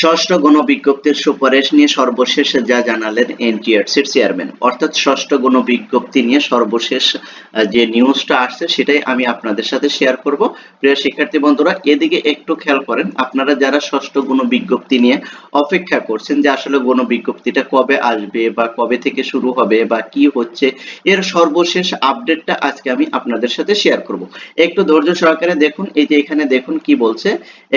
ষষ্ঠ গণবিজ্ঞপ্তির সুপারিশ নিয়ে সর্বশেষ যা জানালেন এনটিআরসির চেয়ারম্যান। অর্থাৎ ষষ্ঠ গণবিজ্ঞপ্তি নিয়ে সর্বশেষ যে নিউজটা আসছে, সেটাই আমি আপনাদের সাথে শেয়ার করব। প্রিয় শিক্ষার্থী বন্ধুরা, এদিকে একটু খেয়াল করেন, আপনারা যারা ষষ্ঠ গণবিজ্ঞপ্তি নিয়ে অপেক্ষা করছেন যে আসলে গণবিজ্ঞপ্তিটা কবে আসবে বা কবে থেকে শুরু হবে বা কি হচ্ছে, এর সর্বশেষ আপডেটটা আজকে আমি আপনাদের সাথে শেয়ার করব। একটু ধৈর্য সহকারে দেখুন, এই যে এখানে দেখুন কি বলছে,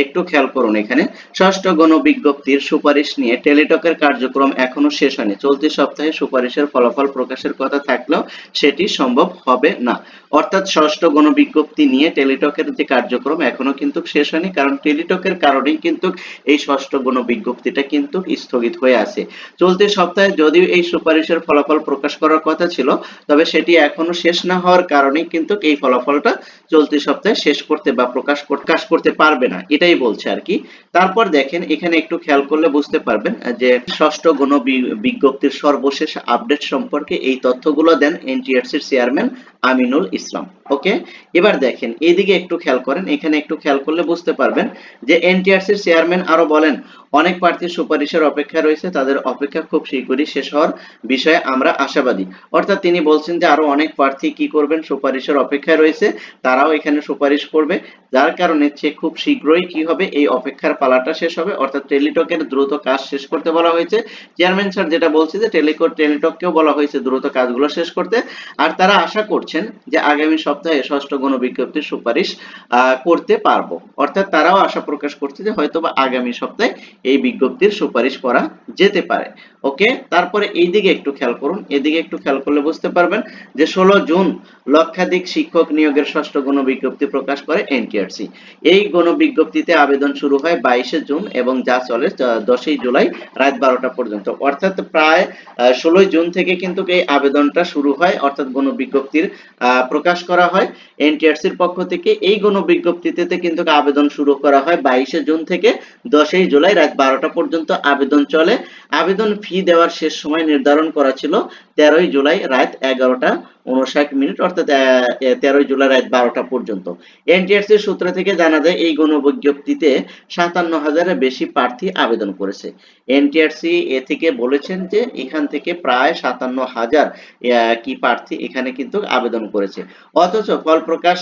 একটু খেয়াল করুন এখানে। ষষ্ঠ গণবিজ্ঞপ্তির সুপারিশ নিয়ে টেলিটকের কার্যক্রম এখনও শেষ হয়নি। চলতি সপ্তাহে সুপারিশের ফলাফল প্রকাশের কথা থাকলেও সেটি সম্ভব হবে না। অর্থাৎ ষষ্ঠ গণবিজ্ঞপ্তি নিয়ে টেলিটকের যে কার্যক্রম এখনও কিন্তু শেষ হয়নি, কারণ টেলিটকের কারণেই কিন্তু এই ষষ্ঠ গণবিজ্ঞপ্তিটা কিন্তু স্থগিত হয়ে আছে। চলতি সপ্তাহে যদিও এই সুপারিশের ফলাফল প্রকাশ করার কথা ছিল, তবে সেটি এখনও শেষ না হওয়ার কারণে কিন্তু এই ফলাফলটা চলতি সপ্তাহে শেষ করতে বা প্রকাশ প্রকাশ করতে পারবে না, এটাই বলছে আর কি। তারপর দেখেন, এখানে একটু খেয়াল করলে বুঝতে পারবেন, যে ষষ্ঠ গণ বিজ্ঞপ্তির সর্বশেষ আপডেট সম্পর্কে এই তথ্যগুলো দেন এনটিআরসির চেয়ারম্যান আমিনুল ইসলাম। ওকে? এবার দেখেন এইদিকে একটু খেয়াল করেন, এখানে একটু খেয়াল করলে বুঝতে পারবেন যে এনটিআরসির চেয়ারম্যান আরও বলেন অনেক প্রার্থীর সুপারিশের অপেক্ষা রয়েছে তাদের অপেক্ষা খুব শীঘ্রই শেষ হওয়ার বিষয়ে আমরা আশাবাদী। অর্থাৎ তিনি বলছেন যে আরও অনেক প্রার্থী কি করবেন সুপারিশের অপেক্ষায় রয়েছে তারাও এখানে সুপারিশ করবে। যার কারণে সে খুব শীঘ্রই কি হবে এই অপেক্ষার পালাটা শেষ হবে। অর্থাৎ টেলিটকের দ্রুত কাজ শেষ করতে বলা হয়েছে। চেয়ারম্যান স্যার যেটা বলছে যে টেলিকো টেলিটককেও বলা হয়েছে দ্রুত কাজগুলো শেষ করতে। আর তারা আশা করছেন যে আগামী সপ্তাহে ষষ্ঠ গণবিজ্ঞপ্তির সুপারিশ আহ, করতে পারব। অর্থাৎ তারাও আশা প্রকাশ করছে যে হয়তোবা আগামী সপ্তাহে এই বিজ্ঞপ্তির সুপারিশ করা যেতে পারে। ওকে? তারপরে এই দিকে একটু খেয়াল করুন। এদিকে একটু খেয়াল করলে বুঝতে পারবেন যে ষোলো জুন লক্ষাধিক শিক্ষক নিয়োগের ষষ্ঠ গণবিজ্ঞপ্তি প্রকাশ করে এনটিআরসি। এই গণবিজ্ঞপ্তিতে আবেদন শুরু হয় বাইশে জুন এবং যা চলে দশই জুলাই রাত বারোটা পর্যন্ত। অর্থাৎ প্রায় ষোলোই জুন থেকে কিন্তু এই আবেদনটা শুরু হয় অর্থাৎ গণবিজ্ঞপ্তির আহ, প্রকাশ করা হয়। এনটিআরসির পক্ষ থেকে এই গণ বিজ্ঞপ্তিতে কিন্তু আবেদন শুরু করা হয় বাইশে জুন থেকে দশই জুলাই রাত বারোটা পর্যন্ত আবেদন চলে। আবেদন ফি দেওয়ার শেষ সময় নির্ধারণ করা ছিল তেরোই জুলাই রাত এগারোটা। উনষাট মিনিট, অর্থাৎ তেরোই জুলাই রাত বারোটা পর্যন্ত। এনটিআরসি সূত্র থেকে জানা যায়, এই গণবিজ্ঞপ্তিতে সাতান্ন হাজারের বেশি প্রার্থী আবেদন করেছে। এনটিআরসি এ থেকে বলেছেন যে, এখান থেকে প্রায় সাতান্ন হাজার কি প্রার্থী এখানে কিন্তু আবেদন করেছে। অথচ ফল প্রকাশ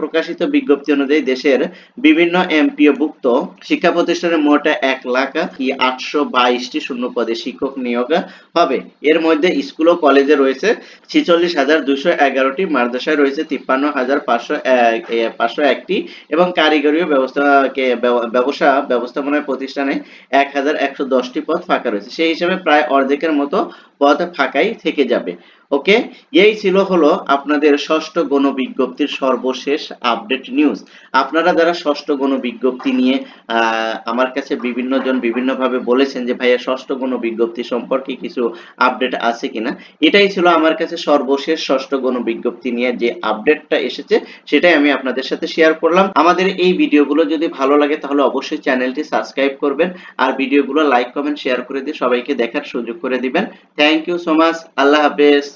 প্রকাশিত বিজ্ঞপ্তি অনুযায়ী দেশের বিভিন্ন এমপিও ভুক্ত শিক্ষা প্রতিষ্ঠানের মোট এক লাখ কি আটশো বাইশটি শূন্য পদে শিক্ষক নিয়োগ হবে। এর মধ্যে স্কুল ও কলেজে রয়েছে ছিচল্লিশ হাজার দুশো এগারোটি মাদ্রাসায় রয়েছে, তিপ্পান্ন হাজার পাঁচশো পাঁচশো একটি এবং কারিগরি ব্যবস্থা ব্যবসা ব্যবস্থাপনা প্রতিষ্ঠানে এক হাজার একশো দশটি পদ ফাঁকা রয়েছে। সেই হিসেবে প্রায় অর্ধেকের মতো পদ ফাঁকাই থেকে যাবে। ওকে এই ছিল হলো আপনাদের ষষ্ঠ গণবিজ্ঞপ্তির সর্বশেষ আপডেট নিউজ আপনারা যারা ষষ্ঠ গণবিজ্ঞপ্তি নিয়ে আমার কাছে বিভিন্ন জন বিভিন্ন ভাবে বলেছেন যে, ভাইয়া, ষষ্ঠ গণবিজ্ঞপ্তি সম্পর্কে কিছু আপডেট আছে কিনা? এটাই ছিল আমার কাছে সর্বশেষ ষষ্ঠ গণবিজ্ঞপ্তি নিয়ে যে আপডেটটা এসেছে, সেটাই আমি আপনাদের সাথে শেয়ার করলাম। আমাদের এই ভিডিওগুলো যদি ভালো লাগে, তাহলে অবশ্যই চ্যানেলটি সাবস্ক্রাইব করবেন আর ভিডিওগুলো লাইক কমেন্ট শেয়ার করে দিয়ে সবাইকে দেখার সুযোগ করে দিবেন। থ্যাংক ইউ সো মাচ আল্লাহ হাফেজ।